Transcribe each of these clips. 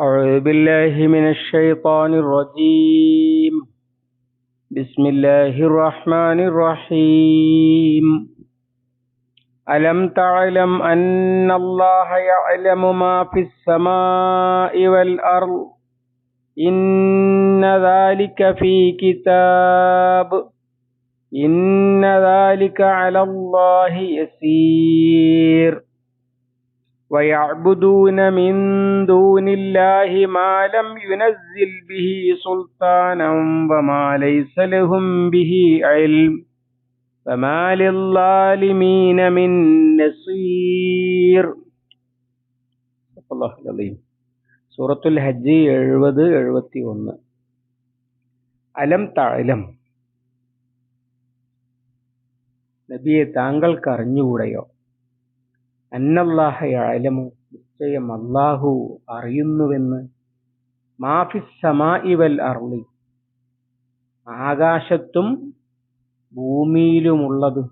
أعوذ بالله من الشيطان الرجيم. بسم الله الرحمن الرحيم. ألم تعلم أن الله يعلم ما في السماء والأرض؟ إن ذلك في كتاب. إن ذلك على الله يسير. ويعبدون من دون الله ما لم ينزل به سلطانا وما ليس لهم به علم فما للظالمين من نصير الله العظيم സൂറത്തുൽ ഹജ്ജ് എഴുപത് എഴുപത്തി ഒന്ന് അലം തഅലം നബിയെ താങ്കൾക്ക് അറിഞ്ഞുകൂടെയോ അന്നല്ലാഹയലമു നിശ്ചയം അള്ളാഹു അറിയുന്നുവെന്ന്. മാഫിസ് സമായി വൽ അർളി. ആകാശത്തും ഭൂമിയിലുമുള്ളത്.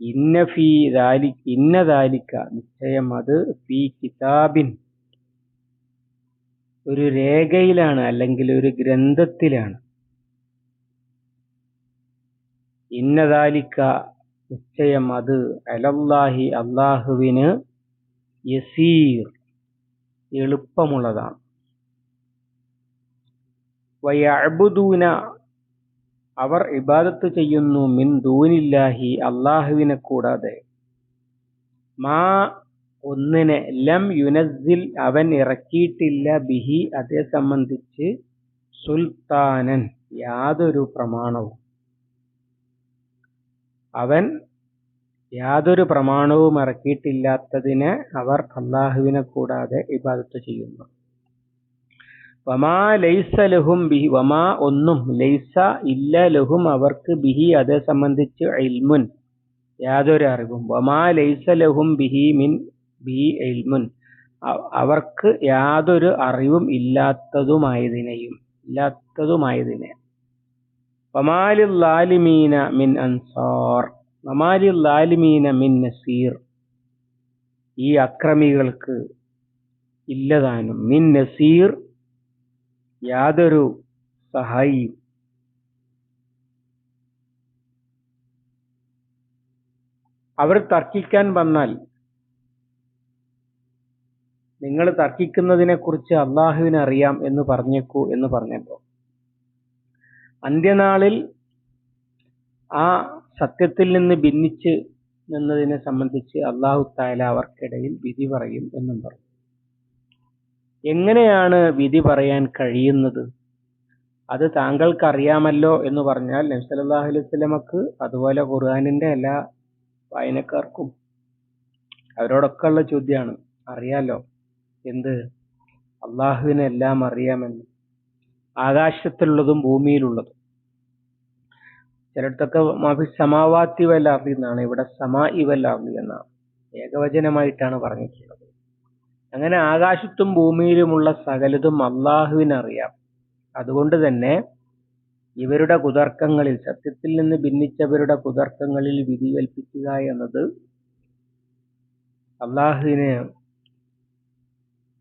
ഇന്ന ഫീ ദാലി ഇന്ന ദാലിക്ക. നിശ്ചയം അത് ഫീ കിതാബിൻ. ഒരു രേഖയിലാണ് അല്ലെങ്കിൽ ഒരു ഗ്രന്ഥത്തിലാണ്. ഇന്നദാലിക്ക നിശ്ചയം അത് അലല്ലാഹി അള്ളാഹുവിന് യസീർ എളുപ്പമുള്ളതാണ്. വയഅബുദൂന അവർ ഇബാദത്ത് ചെയ്യുന്നു മിൻ ദൂനില്ലാഹി അള്ളാഹുവിനെ കൂടാതെ. മാ ഒന്നിനെ ലം യുനസിൽ അവൻ ഇറക്കിയിട്ടില്ല ബിഹി അതേ സംബന്ധിച്ച് സുൽത്താനൻ യാതൊരു പ്രമാണവും അവൻ യാതൊരു പ്രമാണവും ഇറക്കിയിട്ടില്ലാത്തതിനെ അവർ അള്ളാഹുവിനെ കൂടാതെ ഇബാദത്ത് ചെയ്യുന്നു. വമാ ലൈസ ലഹും ബിഹി വമാ ഒന്നും ലൈസ ഇല്ല ലഹും അവർക്ക് ബിഹി അതേ സംബന്ധിച്ച് ഇൽമുൻ യാതൊരു അറിവും. വമാ ലൈസ ലഹും ബിഹി മിൻ ബി ഇൽമുൻ അവർക്ക് യാതൊരു അറിവും ഇല്ലാത്തതുമായതിനെയും ഇല്ലാത്തതുമായതിനെ. വമാലിൽ ലാലിമീന മിൻ അൻസാർ. വമാലിൽ ലാലിമീന മിൻ നസീർ. ഈ അക്രമികൾക്ക് ഇല്ലതാനും മിൻ നസീർ യാതൊരു സഹായിയും അവർ തർക്കിക്കാൻ വന്നാൽ നിങ്ങൾ തർക്കിക്കുന്നതിനെ കുറിച്ച് അറിയാം എന്ന് പറഞ്ഞേക്കൂ എന്ന് പറഞ്ഞപ്പോ അന്ത്യനാളിൽ ആ സത്യത്തിൽ നിന്ന് ഭിന്നിച്ച് നിന്നതിനെ സംബന്ധിച്ച് അള്ളാഹു താല അവർക്കിടയിൽ വിധി പറയും എന്നും പറഞ്ഞു. എങ്ങനെയാണ് വിധി പറയാൻ കഴിയുന്നത്? അത് താങ്കൾക്ക് അറിയാമല്ലോ എന്ന് പറഞ്ഞാൽ നബ്സലാഹു അലൈഹി സ്വലമക്ക് അതുപോലെ ഖുർആാനിന്റെ എല്ലാ വായനക്കാർക്കും അവരോടൊക്കെ ഉള്ള ചോദ്യമാണ് അറിയാലോ? എന്ത്? അള്ളാഹുവിനെല്ലാം അറിയാമെന്ന്. ആകാശത്തിലുള്ളതും ഭൂമിയിലുള്ളതും. ചിലയിടത്തൊക്കെ മാഫി സമാവാത്തി വല്ലാർലി എന്നാണ്. ഇവിടെ സമാ ഇവല്ലാർലി എന്നാണ് ഏകവചനമായിട്ടാണ് പറഞ്ഞിട്ടുള്ളത്. അങ്ങനെ ആകാശത്തും ഭൂമിയിലുമുള്ള സകലതും അള്ളാഹുവിനറിയാം. അതുകൊണ്ട് തന്നെ ഇവരുടെ കുതർക്കങ്ങളിൽ സത്യത്തിൽ നിന്ന് ഭിന്നിച്ചവരുടെ കുതർക്കങ്ങളിൽ വിധി കൽപ്പിക്കുക എന്നത് അള്ളാഹുവിന്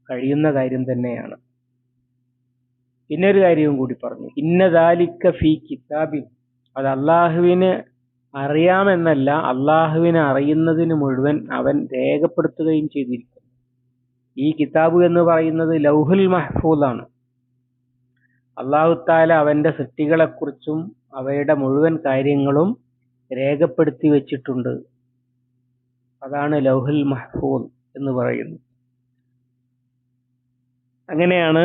കഴിയുന്ന കാര്യം തന്നെയാണ്. പിന്നെ ഒരു കാര്യവും കൂടി പറഞ്ഞു. ഇന്നദാലിക്ക ഫി കിതാബിൻ. അത് അള്ളാഹുവിന് അറിയാമെന്നല്ല അള്ളാഹുവിനെ അറിയുന്നതിന് മുഴുവൻ അവൻ രേഖപ്പെടുത്തുകയും ചെയ്തിരിക്കുന്നു. ഈ കിതാബ് എന്ന് പറയുന്നത് ലൗഹുൽ മഹ്ഫൂദാണ്. അള്ളാഹു താല അവന്റെ സൃഷ്ടികളെക്കുറിച്ചും അവയുടെ മുഴുവൻ കാര്യങ്ങളും രേഖപ്പെടുത്തി വെച്ചിട്ടുണ്ട്. അതാണ് ലൗഹുൽ മഹ്ഫൂദ് എന്ന് പറയുന്നത്. അങ്ങനെയാണ്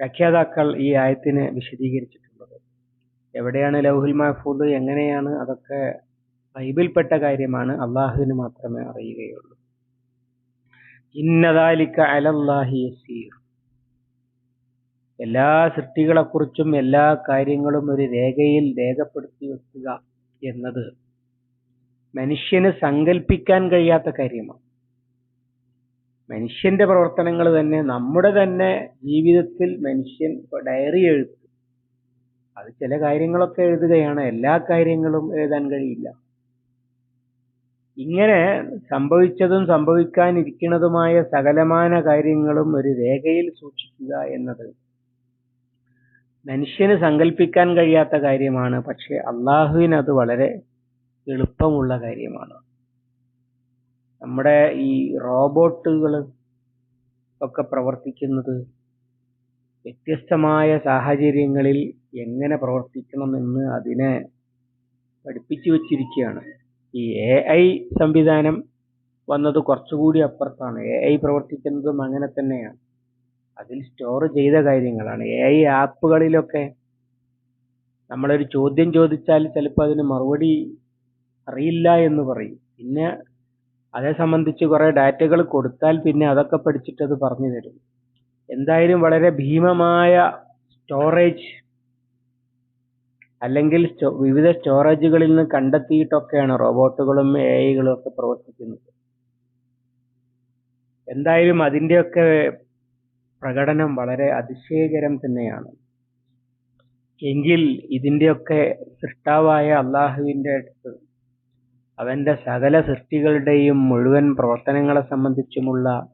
വ്യാഖ്യാതാക്കൾ ഈ ആയത്തിനെ വിശദീകരിച്ചിട്ടുള്ളത്. എവിടെയാണ് ലൗഹുൽ മഹ്ഫൂദ് എങ്ങനെയാണ് അതൊക്കെ ബൈബിൾപ്പെട്ട കാര്യമാണ് അള്ളാഹുവിന് മാത്രമേ അറിയുകയുള്ളൂ. ഇന്നതാലിക്ക അലല്ലാഹി യസീർ. എല്ലാ സൃഷ്ടികളെക്കുറിച്ചും എല്ലാ കാര്യങ്ങളും ഒരു രേഖയിൽ രേഖപ്പെടുത്തി വെക്കുക എന്നത് മനുഷ്യന് സങ്കല്പിക്കാൻ കഴിയാത്ത കാര്യമാണ്. മനുഷ്യന്റെ പ്രവർത്തനങ്ങൾ തന്നെ നമ്മുടെ തന്നെ ജീവിതത്തിൽ മനുഷ്യൻ ഡയറി എഴുത്ത്. അത് ചില കാര്യങ്ങളൊക്കെ എഴുതുകയാണ്. എല്ലാ കാര്യങ്ങളും എഴുതാൻ കഴിയില്ല. ഇങ്ങനെ സംഭവിച്ചതും സംഭവിക്കാനിരിക്കുന്നതുമായ സകലമാന കാര്യങ്ങളും ഒരു രേഖയിൽ സൂക്ഷിക്കുക എന്നത് മനുഷ്യന് സങ്കല്പിക്കാൻ കഴിയാത്ത കാര്യമാണ്. പക്ഷെ അള്ളാഹുവിന് അത് വളരെ എളുപ്പമുള്ള കാര്യമാണ്. നമ്മുടെ ഈ റോബോട്ടുകൾ ഒക്കെ പ്രവർത്തിക്കുന്നത് വ്യത്യസ്തമായ സാഹചര്യങ്ങളിൽ എങ്ങനെ പ്രവർത്തിക്കണമെന്ന് അതിനെ പഠിപ്പിച്ചു വച്ചിരിക്കുകയാണ്. ഈ എ ഐ സംവിധാനം വന്നത് കുറച്ചുകൂടി അപ്പുറത്താണ്. എ ഐ പ്രവർത്തിക്കുന്നതും അങ്ങനെ തന്നെയാണ്. അതിൽ സ്റ്റോർ ചെയ്ത കാര്യങ്ങളാണ്. എ ഐ ആപ്പുകളിലൊക്കെ നമ്മളൊരു ചോദ്യം ചോദിച്ചാൽ ചിലപ്പോൾ അതിന് മറുപടി അറിയില്ല എന്ന് പറയും. പിന്നെ അതേ സംബന്ധിച്ച് കുറേ ഡാറ്റകൾ കൊടുത്താൽ പിന്നെ അതൊക്കെ പഠിച്ചിട്ട് അത് പറഞ്ഞു തരും. എന്തായാലും വളരെ ഭീമമായ സ്റ്റോറേജ് അല്ലെങ്കിൽ വിവിധ സ്റ്റോറേജുകളിൽ നിന്ന് കണ്ടെത്തിയിട്ടൊക്കെയാണ് റോബോട്ടുകളും എ ഐകളും ഒക്കെ പ്രവർത്തിക്കുന്നത്. എന്തായാലും അതിന്റെയൊക്കെ പ്രകടനം വളരെ അതിശയകരം തന്നെയാണ്. എങ്കിൽ ഇതിന്റെയൊക്കെ സൃഷ്ടാവായ അള്ളാഹുവിന്റെ അടുത്ത് അവന്റെ സകല സൃഷ്ടികളുടെയും മുഴുവൻ പ്രവർത്തനങ്ങളെ സംബന്ധിച്ചുമുള്ള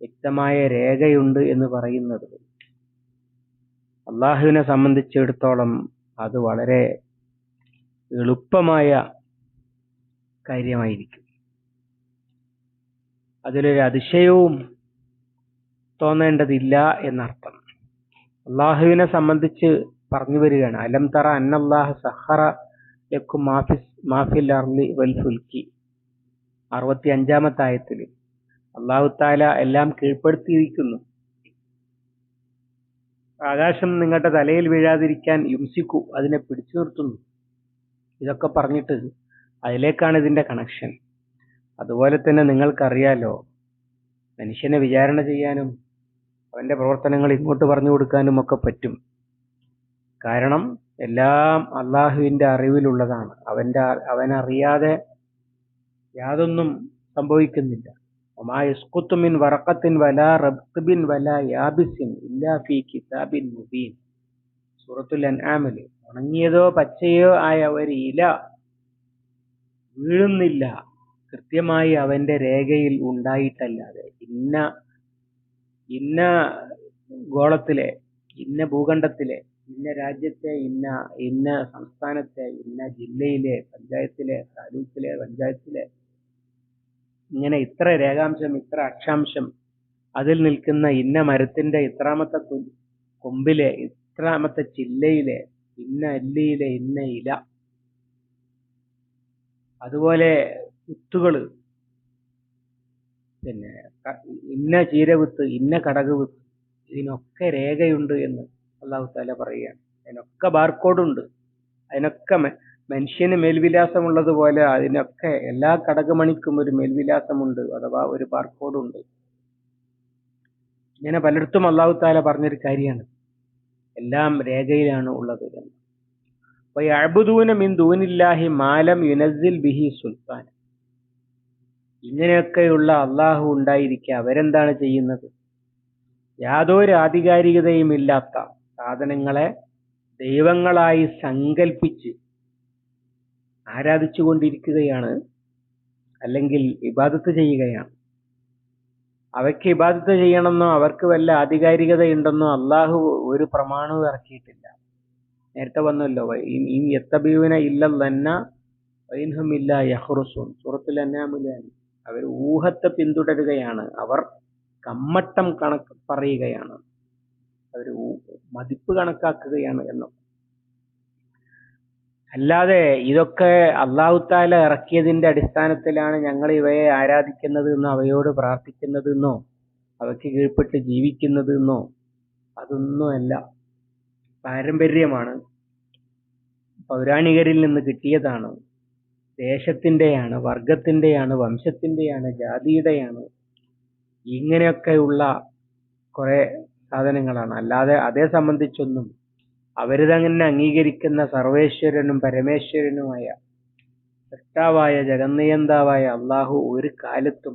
വ്യക്തമായ രേഖയുണ്ട് എന്ന് പറയുന്നത്. അള്ളാഹുവിനെ സംബന്ധിച്ചിടത്തോളം അത് വളരെ എളുപ്പമായ കാര്യമായിരിക്കും. അതിലൊരു അതിശയവും തോന്നേണ്ടതില്ല എന്നർത്ഥം. അള്ളാഹുവിനെ സംബന്ധിച്ച് പറഞ്ഞു വരികയാണ് അലം തറ അന്നല്ലാഹ് സഹറ ലക്കും വൽ അറുപത്തി അഞ്ചാമത്തെ ആയത്തിൽ അള്ളാഹു താല എല്ലാം കീഴ്പ്പെടുത്തിയിരിക്കുന്നു. ആകാശം നിങ്ങളുടെ തലയിൽ വീഴാതിരിക്കാൻ യുംസിക്കു അതിനെ പിടിച്ചു നിർത്തുന്നു. ഇതൊക്കെ പറഞ്ഞിട്ട് അതിലേക്കാണ് ഇതിന്റെ കണക്ഷൻ അതുപോലെ തന്നെ നിങ്ങൾക്കറിയാലോ മനുഷ്യനെ വിചാരണ ചെയ്യാനും അവന്റെ പ്രവർത്തനങ്ങൾ ഇങ്ങോട്ട് പറഞ്ഞു കൊടുക്കാനും ഒക്കെ പറ്റും. കാരണം എല്ലാം അള്ളാഹുവിന്റെ അറിവിലുള്ളതാണ്. അവന്റെ അവനറിയാതെ യാതൊന്നും സംഭവിക്കുന്നില്ല. ഒമായസ്കുത്തുമിൻ വറക്കത്തിൻ വല റബ്ബിൻ വല യാബിസിൻ ഇല്ലാ ഫി കിതാബിൻ മുബീൻ. സൂറത്തുൽ അൻആമിൽ ഉണങ്ങിയതോ പച്ചയോ ആയ ഒരു ഇല വീഴുന്നില്ല. കൃത്യമായി അവന്റെ രേഖയിൽ ഉണ്ടായിട്ടല്ലാതെ ഇന്ന ഇന്ന ഗോളത്തിലെ ഇന്ന ഭൂഖണ്ഡത്തിലെ ഇന്ന രാജ്യത്തെ ഇന്ന ഇന്ന സംസ്ഥാനത്തെ ഇന്ന ജില്ലയിലെ പഞ്ചായത്തിലെ താലൂക്കിലെ പഞ്ചായത്തിലെ ഇങ്ങനെ ഇത്ര രേഖാംശം ഇത്ര അക്ഷാംശം അതിൽ നിൽക്കുന്ന ഇന്ന മരത്തിന്റെ ഇത്രാമത്തെ കൊമ്പിലെ ഇത്രാമത്തെ ചില്ലയിലെ ഇന്ന അല്ലിയിലെ ഇന്ന ഇല അതുപോലെ വിത്തുകൾ പിന്നെ ഇന്ന ചീരവിത്ത് ഇന്ന കടക് വിത്ത് ഇതിനൊക്കെ രേഖയുണ്ട് എന്ന് അള്ളാഹു താല പറയുകയാണ്. അതിനൊക്കെ ബാർകോഡ് ഉണ്ട്. അതിനൊക്കെ മനുഷ്യന് മേൽവിലാസമുള്ളതുപോലെ അതിനൊക്കെ എല്ലാ കടകമണിക്കും ഒരു മേൽവിലാസമുണ്ട് അഥവാ ഒരു ബാർകോഡ് ഉണ്ട്. ഇങ്ങനെ പലയിടത്തും അള്ളാഹു താല പറഞ്ഞൊരു കാര്യമാണ്. എല്ലാം രേഖയിലാണ് ഉള്ളത് എന്ന്. അബുദൂന മിൻ ദൂനില്ലാഹി മാലം യുനസിൽ ബിഹി സുൽത്താൻ. ഇങ്ങനെയൊക്കെയുള്ള അള്ളാഹു ഉണ്ടായിരിക്കുക അവരെന്താണ് ചെയ്യുന്നത്? യാതൊരു ആധികാരികതയും ഇല്ലാത്ത സാധനങ്ങളെ ദൈവങ്ങളായി സങ്കൽപ്പിച്ച് ആരാധിച്ചു കൊണ്ടിരിക്കുകയാണ് അല്ലെങ്കിൽ ഇബാദത്ത് ചെയ്യുകയാണ്. അവയ്ക്ക് ഇബാദത്ത് ചെയ്യണമെന്നോ അവർക്ക് വല്ല ആധികാരികതയുണ്ടെന്നോ അള്ളാഹു ഒരു പ്രമാണവും ഇറക്കിയിട്ടില്ല. നേരത്തെ വന്നല്ലോ ഈ എത്തബീവിന ഇല്ലെന്ന വൈൻഹമില്ല ഇല്ല സുഹൃത്തിൽ അന്നാമിലാണ് അവർ ഊഹത്തെ പിന്തുടരുകയാണ്. അവർ കമ്മട്ടം കണക്ക് പറയുകയാണ്. അവർ മതിപ്പ് കണക്കാക്കുകയാണ് എന്ന്. അല്ലാതെ ഇതൊക്കെ അള്ളാഹുത്താല ഇറക്കിയതിന്റെ അടിസ്ഥാനത്തിലാണ് ഞങ്ങൾ ഇവയെ ആരാധിക്കുന്നത് എന്നോ അവയോട് പ്രാർത്ഥിക്കുന്നത് എന്നോ അവയ്ക്ക് കീഴ്പ്പെട്ട് ജീവിക്കുന്നത് എന്നോ അതൊന്നുമല്ല പാരമ്പര്യമാണ്. പൗരാണികരിൽ നിന്ന് കിട്ടിയതാണ്. ദേശത്തിന്റെയാണ് വർഗത്തിന്റെയാണ് വംശത്തിന്റെയാണ് ജാതിയുടെയാണ് ഇങ്ങനെയൊക്കെയുള്ള കുറെ സാധനങ്ങളാണ്. അല്ലാതെ അതേ സംബന്ധിച്ചൊന്നും തന്നെ അംഗീകരിക്കുന്ന സർവേശ്വരനും പരമേശ്വരനുമായ സൃഷ്ടാവായ ജഗന്നിയന്താവായ അള്ളാഹു ഒരു കാലത്തും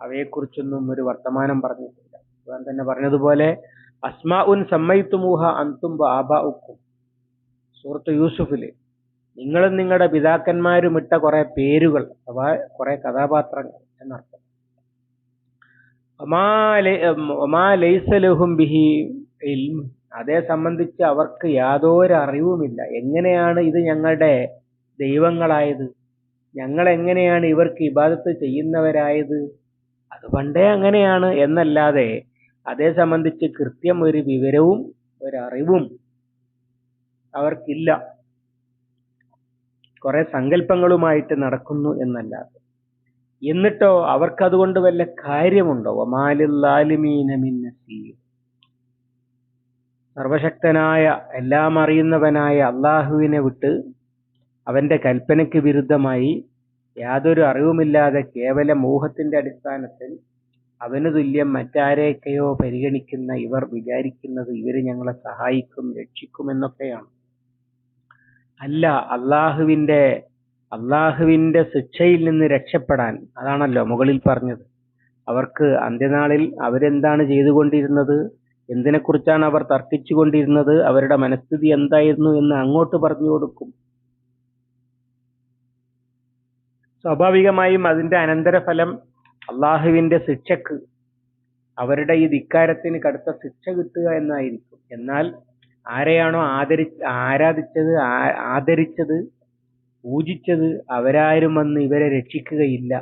അവയെക്കുറിച്ചൊന്നും ഒരു വർത്തമാനം പറഞ്ഞിട്ടില്ല. ഞാൻ തന്നെ പറഞ്ഞതുപോലെ അസ്മാ ഉൻ സമ്മയിത്തുമൂഹ അന്തും ആബാഉക്കും സുഹൃത്ത് യൂസുഫിൽ നിങ്ങളും നിങ്ങളുടെ പിതാക്കന്മാരും ഇട്ട കുറെ പേരുകൾ അഥവാ കുറെ കഥാപാത്രങ്ങൾ എന്നർത്ഥം ഒമാ ലൈ- ഒമാ ലൈസ ലഹും ബിഹി. അതേ സംബന്ധിച്ച് അവർക്ക് യാതൊരു അറിവുമില്ല. എങ്ങനെയാണ് ഇത് ഞങ്ങളുടെ ദൈവങ്ങളായത്? ഞങ്ങൾ എങ്ങനെയാണ് ഇവർക്ക് ഇബാദത്ത് ചെയ്യുന്നവരായത്? അത് പണ്ടേ അങ്ങനെയാണ്. എന്നല്ലാതെ അതേ സംബന്ധിച്ച് കൃത്യം ഒരു വിവരവും ഒരറിവും അവർക്കില്ല. കുറെ സങ്കല്പങ്ങളുമായിട്ട് നടക്കുന്നു എന്നല്ലാതെ. എന്നിട്ടോ അവർക്കതുകൊണ്ട് വല്ല കാര്യമുണ്ടോ? സർവശക്തനായ എല്ലാം അറിയുന്നവനായ അള്ളാഹുവിനെ വിട്ട് അവന്റെ കൽപ്പനയ്ക്ക് വിരുദ്ധമായി യാതൊരു അറിവുമില്ലാതെ കേവല മോഹത്തിന്റെ അടിസ്ഥാനത്തിൽ അവന് തുല്യം മറ്റാരെയൊക്കെയോ പരിഗണിക്കുന്ന ഇവർ വിചാരിക്കുന്നത് ഇവർ ഞങ്ങളെ സഹായിക്കും രക്ഷിക്കും എന്നൊക്കെയാണ്. അല്ല അള്ളാഹുവിന്റെ അള്ളാഹുവിന്റെ ശിക്ഷയിൽ നിന്ന് രക്ഷപ്പെടാൻ അതാണല്ലോ മുകളിൽ പറഞ്ഞത്. അവർക്ക് അന്ത്യനാളിൽ അവരെന്താണ് ചെയ്തുകൊണ്ടിരുന്നത്? എന്തിനെക്കുറിച്ചാണ് അവർ തർക്കിച്ചുകൊണ്ടിരുന്നത്? അവരുടെ മനസ്ഥിതി എന്തായിരുന്നു എന്ന് അങ്ങോട്ട് പറഞ്ഞു കൊടുക്കും. സ്വാഭാവികമായും അതിന്റെ അനന്തരഫലം അള്ളാഹുവിന്റെ ശിക്ഷക്ക് അവരുടെ ഈ ധിക്കാരത്തിന് കടുത്ത ശിക്ഷ കിട്ടുക എന്നായിരിക്കും. എന്നാൽ ആരെയാണോ ആദരി ആരാധിച്ചത് ആദരിച്ചത് പൂജിച്ചത് അവരാരും വന്ന് ഇവരെ രക്ഷിക്കുകയില്ല.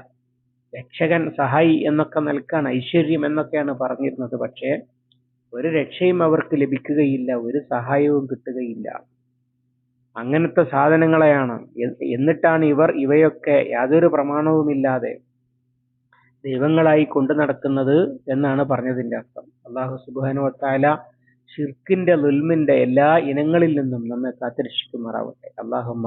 രക്ഷകൻ സഹായി എന്നൊക്കെ നൽകാൻ ഐശ്വര്യം എന്നൊക്കെയാണ് പറഞ്ഞിരുന്നത്. പക്ഷേ ഒരു രക്ഷയും അവർക്ക് ലഭിക്കുകയില്ല ഒരു സഹായവും കിട്ടുകയില്ല. അങ്ങനത്തെ സാധനങ്ങളെയാണ്. എന്നിട്ടാണ് ഇവർ ഇവയൊക്കെ യാതൊരു പ്രമാണവുമില്ലാതെ ദൈവങ്ങളായി കൊണ്ടു നടക്കുന്നത് എന്നാണ് പറഞ്ഞതിന്റെ അർത്ഥം. അള്ളാഹു സുബാനു വത്താല ഷിർക്കിന്റെ ലുൽമിന്റെ എല്ലാ ഇനങ്ങളിൽ നിന്നും നമ്മെ കാത്തിരക്ഷിക്കുമാറാവട്ടെ. അള്ളാഹുമ്മ